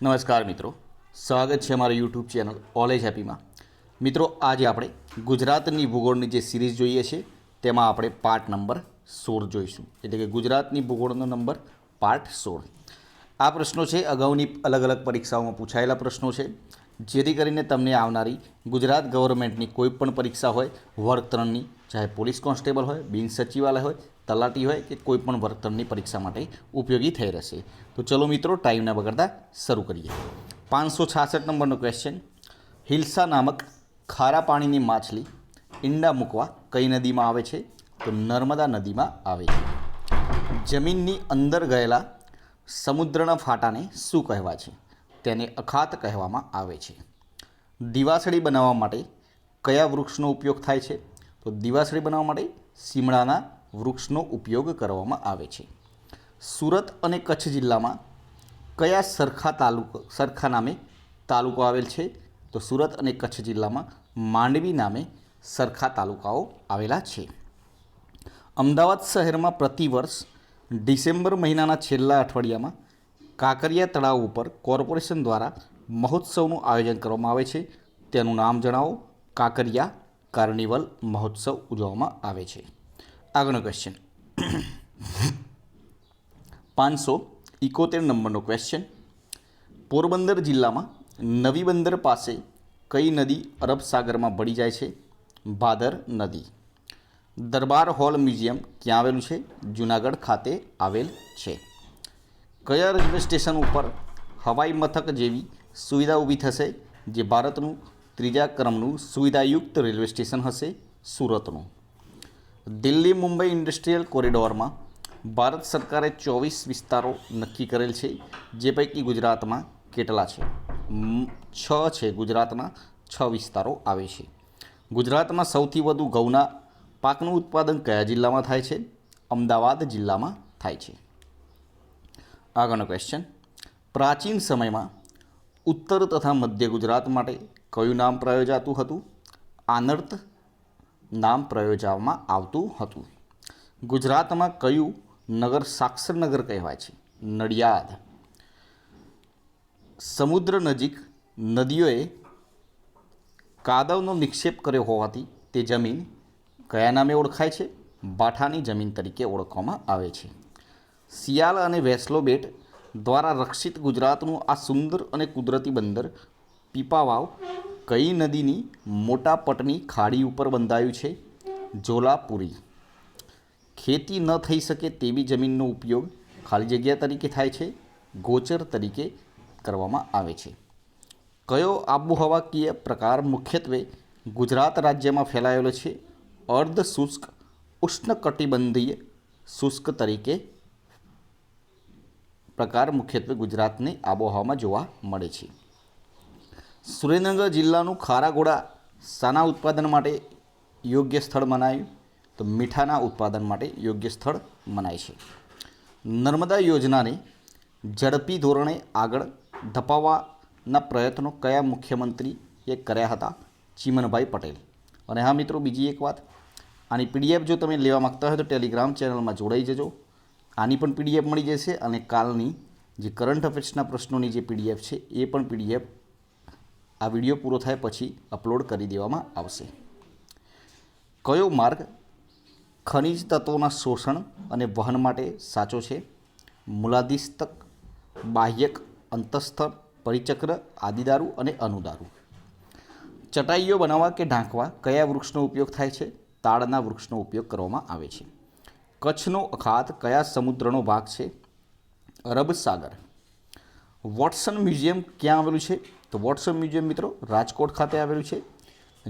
નમસ્કાર મિત્રો. સ્વાગત છે અમારા યુટ્યુબ ચેનલ ઓલેજ હેપીમાં મિત્રો, આજે આપણે ગુજરાતની ભૂગોળની જે સિરીઝ જોઈએ છે, તેમાં આપણે પાર્ટ નંબર સોળ જોઈશું. એટલે કે ગુજરાતની ભૂગોળનો નંબર પાર્ટ સોળ. આ પ્રશ્નો છે, અગાઉની અલગ અલગ પરીક્ષાઓમાં પૂછાયેલા પ્રશ્નો છે. જેથી કરીને તમને આવનારી ગુજરાત ગવર્મેન્ટની કોઈ પણ પરીક્ષા હોય, વર્ગ ત્રણની, ચાહે પોલીસ કોન્સ્ટેબલ હોય, બિન સચિવાલય હોય તલાટી હોય કે કોઈ પણ વર્ગ પરીક્ષા માટે ઉપયોગી થઈ રહેશે. તો ચલો મિત્રો, ટાઈમના બગડતા શરૂ કરીએ. પાંચસો છાસઠ નંબરનો ક્વેશ્ચન હિલ્સા નામક ખારા પાણીની માછલી ઈંડા મૂકવા કઈ નદીમાં આવે છે? તો નર્મદા નદીમાં આવે છે. જમીનની અંદર ગયેલા સમુદ્રના ફાટાને શું કહેવા છે? તેને અખાત કહેવામાં આવે છે. દિવાસળી બનાવવા માટે કયા વૃક્ષનો ઉપયોગ થાય છે? તો દિવાસળી બનાવવા માટે સીમડાના વૃક્ષનો ઉપયોગ કરવામાં આવે છે. સુરત અને કચ્છ જિલ્લામાં કયા સરખા તાલુકો, સરખા નામે તાલુકો આવેલ છે? તો સુરત અને કચ્છ જિલ્લામાં માંડવી નામે સરખા તાલુકાઓ આવેલા છે. અમદાવાદ શહેરમાં પ્રતિવર્ષ ડિસેમ્બર મહિનાના છેલ્લા અઠવાડિયામાં કાંકરિયા તળાવ ઉપર કોર્પોરેશન દ્વારા મહોત્સવનું આયોજન કરવામાં આવે છે. તેનું નામ જણાવો. કાંકરિયા કાર્નિવલ મહોત્સવ ઉજવવામાં આવે છે. આગળનો ક્વેશ્ચન પાંચસો ઇકોતેર નંબરનો ક્વેશ્ચન પોરબંદર જિલ્લામાં નવી બંદર પાસે કઈ નદી અરબ સાગરમાં ભળી જાય છે? ભાદર નદી. દરબાર હોલ મ્યુઝિયમ ક્યાં આવેલું છે? જુનાગઢ ખાતે આવેલ છે. કયા રેલવે સ્ટેશન ઉપર હવાઈ મથક જેવી સુવિધા ઊભી થશે? જે ભારતનું ત્રીજા ક્રમનું સુવિધાયુક્ત રેલવે સ્ટેશન હશે? સુરતનું. દિલ્હી મુંબઈ ઇન્ડસ્ટ્રીયલ કોરિડોરમાં ભારત સરકારે ચોવીસ વિસ્તારો નક્કી કરેલ છે, જે પૈકી ગુજરાતમાં કેટલા છે? છ છે. ગુજરાતના છ વિસ્તારો આવે છે. ગુજરાતમાં સૌથી વધુ ઘઉંના પાકનું ઉત્પાદન કયા જિલ્લામાં થાય છે? અમદાવાદ જિલ્લામાં થાય છે. આગળનો ક્વેશ્ચન પ્રાચીન સમયમાં ઉત્તર તથા મધ્ય ગુજરાત માટે કયું નામ પ્રયોજાતું હતું? આનર્ત નામ પ્રયોજવામાં આવતું હતું. ગુજરાતમાં કયું નગર સાક્ષર નગર કહેવાય છે? નડિયાદ. સમુદ્ર નજીક નદીઓએ કાદવનો નિક્ષેપ કર્યો હોવાથી તે જમીન કયા નામે ઓળખાય છે? બાઠાની જમીન તરીકે ઓળખવામાં આવે છે. શિયાળ અને વેસલો બેટ દ્વારા રક્ષિત ગુજરાતનું આ સુંદર અને કુદરતી બંદર પીપાવાવ કઈ નદીની મોટા પટની ખાડી ઉપર બંધાયું છે? જોલાપુરી. ખેતી ન થઈ શકે તેવી જમીનનો ઉપયોગ ખાલી જગ્યા તરીકે થાય છે, ગોચર તરીકે કરવામાં આવે છે. કયો આબોહવાકીય પ્રકાર મુખ્યત્વે ગુજરાત રાજ્યમાં ફેલાયેલો છે? અર્ધ શુષ્ક, ઉષ્ણકટિબંધીય શુષ્ક તરીકે પ્રકાર મુખ્યત્વે ગુજરાતની આબોહવામાં જોવા મળે છે. સુરેન્દ્રનગર જિલ્લાનું ખારાગોડા શાના ઉત્પાદન માટે યોગ્ય સ્થળ મનાયું. તો મીઠાના ઉત્પાદન માટે યોગ્ય સ્થળ મનાય છે. નર્મદા યોજનાને ઝડપી ધોરણે આગળ ધપાવવાના પ્રયત્નો કયા મુખ્યમંત્રીએ કર્યા હતા? ચીમનભાઈ પટેલ. અને હા મિત્રો, બીજી એક વાત. આની પીડીએફ જો તમે લેવા માગતા હોય તો ટેલિગ્રામ ચેનલમાં જોડાઈ જજો. આની પણ પીડીએફ મળી જશે અને કાલની જે કરંટ અફેર્સના પ્રશ્નોની જે પીડીએફ છે એ પણ પીડીએફ આ વીડિયો પૂરો થાય પછી અપલોડ કરી દેવામાં આવશે. કયો માર્ગ ખનિજ તત્વોના શોષણ અને વહન માટે સાચો છે? મુલાદિસ્તક, બાહ્યક અંતઃસ્થળ પરિચક્ર, આદિદારુ અને અનુદારુ. ચટાઈઓ બનાવવા કે ઢાંકવા કયા વૃક્ષનો ઉપયોગ થાય છે? તાડના વૃક્ષનો ઉપયોગ કરવામાં આવે છે. કચ્છનો અખાત કયા સમુદ્રનો ભાગ છે? અરબ સાગર. વોટસન મ્યુઝિયમ ક્યાં આવેલું છે? તો વોટ્સઅપ મ્યુઝિયમ મિત્રો રાજકોટ ખાતે આવેલું છે.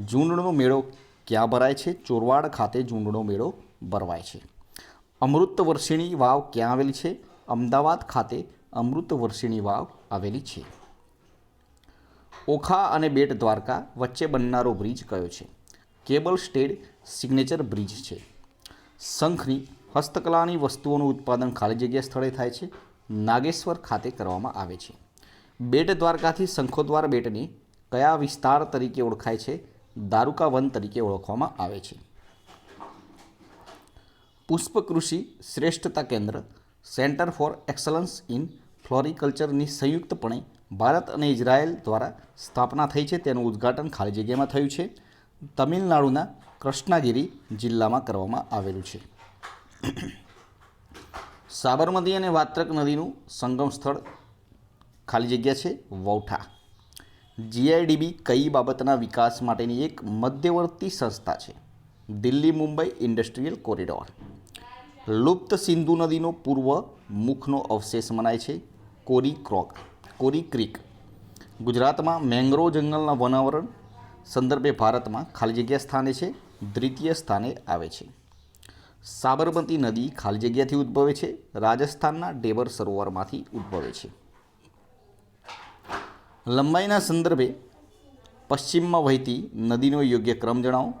ઝુંડનો મેળો ક્યાં ભરાય છે? ચોરવાડ ખાતે ઝુંડનો મેળો ભરવાય છે. અમૃત વર્ષિણી વાવ ક્યાં આવેલી છે? અમદાવાદ ખાતે અમૃત વર્ષિણી વાવ આવેલી છે. ઓખા અને બેટ દ્વારકા વચ્ચે બનનારો બ્રિજ કયો છે? કેબલ સ્ટેડ સિગ્નેચર બ્રિજ છે. શંખની હસ્તકલાની વસ્તુઓનું ઉત્પાદન ખાલી જગ્યા સ્થળે થાય છે. નાગેશ્વર ખાતે કરવામાં આવે છે. બેટ દ્વારકાથી શંખોદ્વાર બેટને કયા વિસ્તાર તરીકે ઓળખાય છે? દારૂકા વન તરીકે ઓળખવામાં આવે છે. પુષ્પકૃષિ શ્રેષ્ઠતા કેન્દ્ર, સેન્ટર ફોર એક્સલન્સ ઇન ફ્લોરિકલ્ચરની સંયુક્તપણે ભારત અને ઇઝરાયલ દ્વારા સ્થાપના થઈ છે. તેનું ઉદ્ઘાટન ખાલી જગ્યામાં થયું છે. તમિલનાડુના કૃષ્ણાગીરી જિલ્લામાં કરવામાં આવેલું છે. સાબરમતી અને વાત્રક નદીનું સંગમ સ્થળ ખાલી જગ્યા છે વૌઠા. જીઆઈડીબી કઈ બાબતના વિકાસ માટેની એક મધ્યવર્તી સંસ્થા છે? Delhi Mumbai industrial corridor. લુપ્ત સિંધુ નદીનો પૂર્વ મુખનો અવશેષ મનાય છે કોરી ક્રોક, કોરી ક્રીક. ગુજરાતમાં મેંગ્રોવ જંગલના વનાવરણ સંદર્ભે ભારતમાં ખાલી જગ્યા સ્થાને છે, દ્વિતીય સ્થાને આવે છે. સાબરમતી નદી ખાલી જગ્યાથી ઉદ્ભવે છે, રાજસ્થાનના ડેબર સરોવરમાંથી ઉદ્ભવે છે. લંબાઈના સંદર્ભે પશ્ચિમમાં વહેતી નદીનો યોગ્ય ક્રમ જણાવો.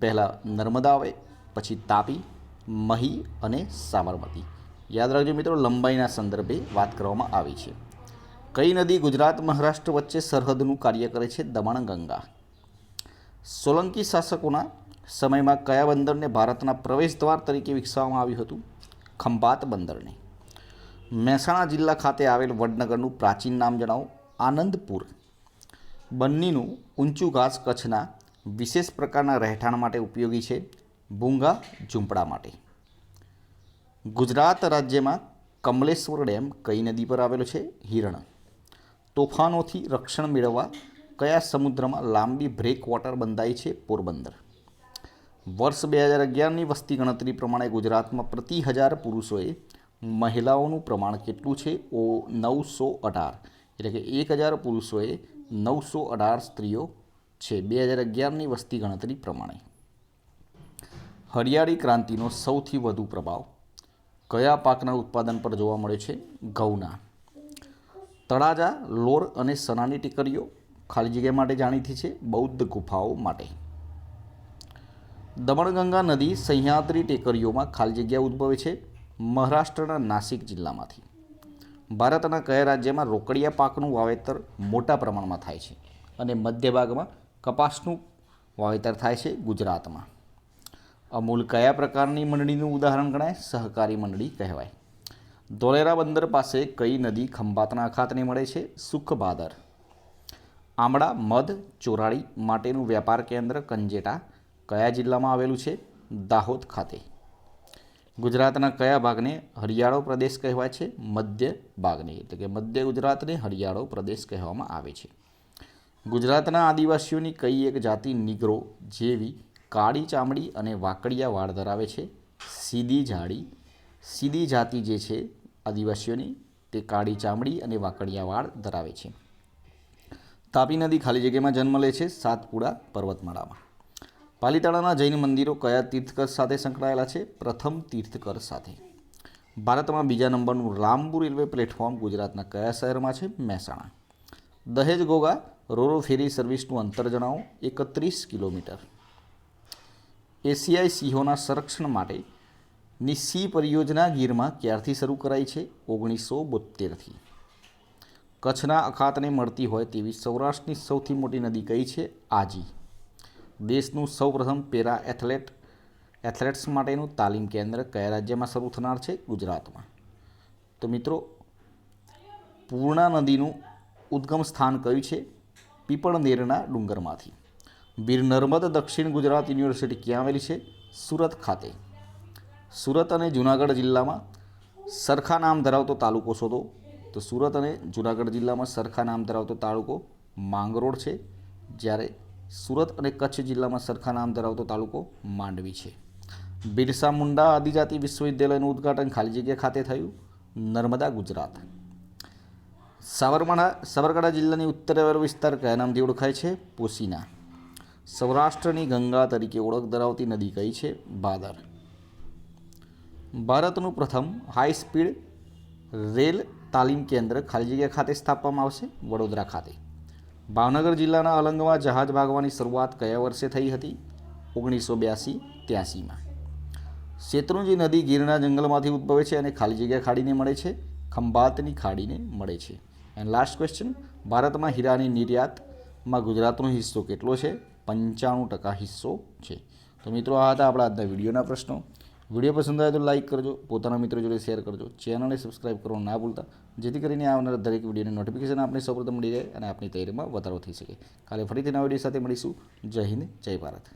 પહેલાં નર્મદા આવે, પછી તાપી, મહી અને સાબરમતી. યાદ રાખજો મિત્રો, લંબાઈના સંદર્ભે વાત કરવામાં આવી છે. કઈ નદી ગુજરાત, મહારાષ્ટ્ર વચ્ચે સરહદનું કાર્ય કરે છે? દમણ ગંગા સોલંકી શાસકોના સમયમાં કયા બંદરને ભારતના પ્રવેશદ્વાર તરીકે વિકસાવવામાં આવ્યું હતું? ખંભાત બંદરને. મહેસાણા જિલ્લા ખાતે આવેલ વડનગરનું પ્રાચીન નામ જણાવો. આનંદપુર. બંનીનું ઊંચું ઘાસ કચ્છના વિશેષ પ્રકારના રહેઠાણ માટે ઉપયોગી છે, ભૂંગા ઝૂંપડા માટે. ગુજરાત રાજ્યમાં કમલેશ્વર ડેમ કઈ નદી પર આવેલો છે? હિરણ. તોફાનોથી રક્ષણ મેળવવા કયા સમુદ્રમાં લાંબી બ્રેક વોટર બંધાઈ છે? પોરબંદર. વર્ષ બે હજાર અગિયારની વસ્તી ગણતરી પ્રમાણે ગુજરાતમાં પ્રતિ હજાર પુરુષોએ મહિલાઓનું પ્રમાણ કેટલું છે? ઓ નવસો અઢાર. એટલે કે એક હજાર પુરુષોએ નવસો અઢાર સ્ત્રીઓ છે. બે હજાર અગિયારની વસ્તી ગણતરી પ્રમાણે. હરિયાળી ક્રાંતિનો સૌથી વધુ પ્રભાવ કયા પાકના ઉત્પાદન પર જોવા મળે છે? ઘઉંના. તળાજા, લોર અને સનાની ટીકરીઓ ખાલી જગ્યા માટે જાણીતી છે. બૌદ્ધ ગુફાઓ માટે. દમણગંગા નદી સહ્યાદ્રી ટેકરીઓમાં ખાલી જગ્યા ઉદ્ભવે છે મહારાષ્ટ્રના નાસિક જિલ્લામાંથી. ભારતના કયા રાજ્યમાં રોકડિયા પાકનું વાવેતર મોટા પ્રમાણમાં થાય છે અને મધ્ય ભાગમાં કપાસનું વાવેતર થાય છે ગુજરાતમાં? અમૂલ કયા પ્રકારની મંડળીનું ઉદાહરણ ગણાય? સહકારી મંડળી કહેવાય. ધોલેરા બંદર પાસે કઈ નદી ખંભાતના અખાતને મળે છે? સુખભાદર આમળા, મધ, ચોરાળી માટેનું વ્યાપાર કેન્દ્ર કંજેટા કયા જિલ્લામાં આવેલું છે? દાહોદ ખાતે. ગુજરાતના કયા ભાગને હરિયાળો પ્રદેશ કહેવાય છે? મધ્ય ભાગને, એટલે કે મધ્ય ગુજરાતને હરિયાળો પ્રદેશ કહેવામાં આવે છે. ગુજરાતના આદિવાસીઓની કઈ એક જાતિ નિગ્રો જેવી કાળી ચામડી અને વાકડિયા વાળ ધરાવે છે? સીધી જાડી સીધી જાતિ જે છે આદિવાસીઓની, તે કાળી ચામડી અને વાકડિયા વાળ ધરાવે છે. તાપી નદી ખાલી જગ્યામાં જન્મ લે છે સાતપુડા પર્વતમાળામાં. પાલીતાણાના જૈન મંદિરો કયા તીર્થકર સાથે સંકળાયેલા છે? પ્રથમ તીર્થકર સાથે. ભારતમાં બીજા નંબરનું રામપુર રેલવે પ્લેટફોર્મ ગુજરાતના કયા શહેરમાં છે? મહેસાણા. દહેજ ગોગા, રોરો ફેરી સર્વિસનું અંતર જણાવો, એકત્રીસ કિલોમીટર. એશિયાઈ સિંહોના સંરક્ષણ માટેની સી પરિયોજના ગીરમાં ક્યારથી શરૂ કરાઈ છે? ઓગણીસો બોતેરથી કચ્છના અખાતને મળતી હોય તેવી સૌરાષ્ટ્રની સૌથી મોટી નદી કઈ છે? આજી. દેશનું સૌપ્રથમ પેરા એથ્લેટ, એથ્લેટ્સ માટેનું તાલીમ કેન્દ્ર કયા રાજ્યમાં શરૂ થનાર છે? ગુજરાતમાં. તો મિત્રો, પૂર્ણા નદીનું ઉદ્ગમ સ્થાન કયું છે? પીપળનેરના ડુંગરમાંથી. વીર નર્મદ દક્ષિણ ગુજરાત યુનિવર્સિટી ક્યાં આવેલી છે? સુરત ખાતે. સુરત અને જુનાગઢ જિલ્લામાં સરખા નામ ધરાવતો તાલુકો શોધો. તો સુરત અને જુનાગઢ જિલ્લામાં સરખા નામ ધરાવતો તાલુકો માંગરોળ છે. જ્યારે સુરત અને કચ્છ જિલ્લામાં સરખા નામ ધરાવતો તાલુકો માંડવી છે. બિરસા મુંડા આદિજાતિ વિશ્વવિદ્યાલયનું ઉદ્ઘાટન ખાલી જગ્યા ખાતે થયું. નર્મદા, ગુજરાત. સાબરમાળા સાબરકાંઠા જિલ્લાની ઉત્તર વિસ્તાર કયા નામથી ઓળખાય છે? પોસીના. સૌરાષ્ટ્રની ગંગા તરીકે ઓળખ ધરાવતી નદી કઈ છે? ભાદર ભારતનું પ્રથમ હાઈ સ્પીડ રેલ તાલીમ કેન્દ્ર ખાલી જગ્યા ખાતે સ્થાપવામાં આવશે વડોદરા ખાતે. ભાવનગર જિલ્લાના અલંગમાં જહાજ ભાગવાની શરૂઆત કયા વર્ષે થઈ હતી? ઓગણીસો બ્યાસી, ત્યાસીમાં. શેત્રુંજી નદી ગીરના જંગલમાંથી ઉદ્ભવે છે અને ખાલી જગ્યા ખાડીને મળે છે, ખંભાતની ખાડીને મળે છે. એન્ડ લાસ્ટ ક્વેશ્ચન ભારતમાં હીરાની નિર્યાતમાં ગુજરાતનો હિસ્સો કેટલો છે? પંચાણું ટકા હિસ્સો છે. તો મિત્રો, આ હતા આપણા આજના વિડીયોના પ્રશ્નો. વીડિયો પસંદ આવે તો લાઇક કરજો, પોતાના મિત્રો જોડે શેર કરજો ચેનલને સબસ્ક્રાઇબ કરવાનું ના ભૂલતા, જેથી કરીને આવનારા દરેક વિડીયોની નોટિફિકેશન આપણે સૌપ્રથમ મળી જાય અને આપણી તૈયારીમાં વધારો થઈ શકે. કાલે ફરીથી નવા વીડિયો સાથે મળીશું. જય હિન્દ, જય ભારત.